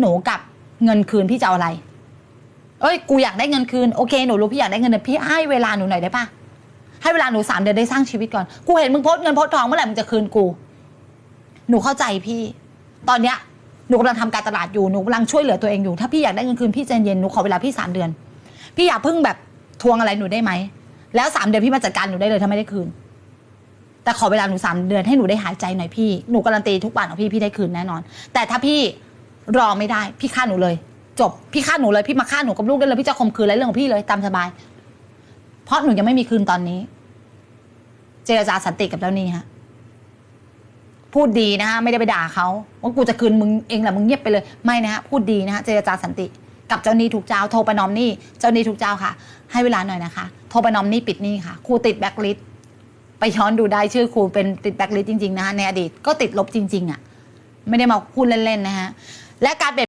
หนูกับเงินคืนพี่จะเอาอะไร เอ้ยกูอยากได้เงินคืนโอเคหนูรู้พี่อยากได้เงินแต่พี่ให้เวลาหนูหน่อยได้ปะให้เวลาหนูสามเดือนได้สร้างชีวิตก่อนกูเห็นมึงโพสเงินโพสทองเมื่อไหร่มึงจะคืนกู หนูเข้าใจพี่ ตอนเนี้ยหนูกำลังทำการตลาดอยู่หนูกำลังช่วยเหลือตัวเองอยู่ ถ้าพี่อยากได้เงินคืนพี่ใจเย็นหนูขอเวลาพี่สามเดือน พี่อย่าเพิ่งแบบทวงอะไรหนูได้ไหมแล้วสามเดือนพี่มาจัดการหนูได้เลยถ้าไม่ได้คืน แต่ขอเวลาหนูสามเดือนให้หนูได้หายใจหน่อยพี่ หนูการันตีทุกวันของพี่พี่ได้คืนแน่นอน แต่ถ้าพี่ รอไม่ได้ พี่ฆ่าหนูเลย จบพี่ฆ่าหนูเลยพี่มาฆ่าหนูกับลูกได้เลยพี่จะข่มขืนอะไรเรื่องของพี่เลยตามสบาย เพราะหนูยังไม่มีคืนตอนนี้ เจรจาสันติกับเจ้าหนี้ฮะพูดดีนะฮะไม่ได้ไปด่าเขาว่ากูจะคืนมึงเองแหละมึงเงียบไปเลยไม่นะฮะพูดดีนะฮะเจรจาสันติ กับเจ้าหนี้ถูกเจ้าโทรไปนอมนี้เจ้าหนี้ถูกเจ้าค่ะ ให้เวลาหน่อยนะคะ โทรไปนอมนี้ปิดนี้ค่ะครูติดแบ็คลิสไปย้อนดูได้ชื่อครูเป็นติดแบ็คลิสจริงๆนะคะในอดีตก็ติดลบจริง ๆ อะ ไม่ได้มาพูดเล่นๆนะฮะ และการเปลี่ยน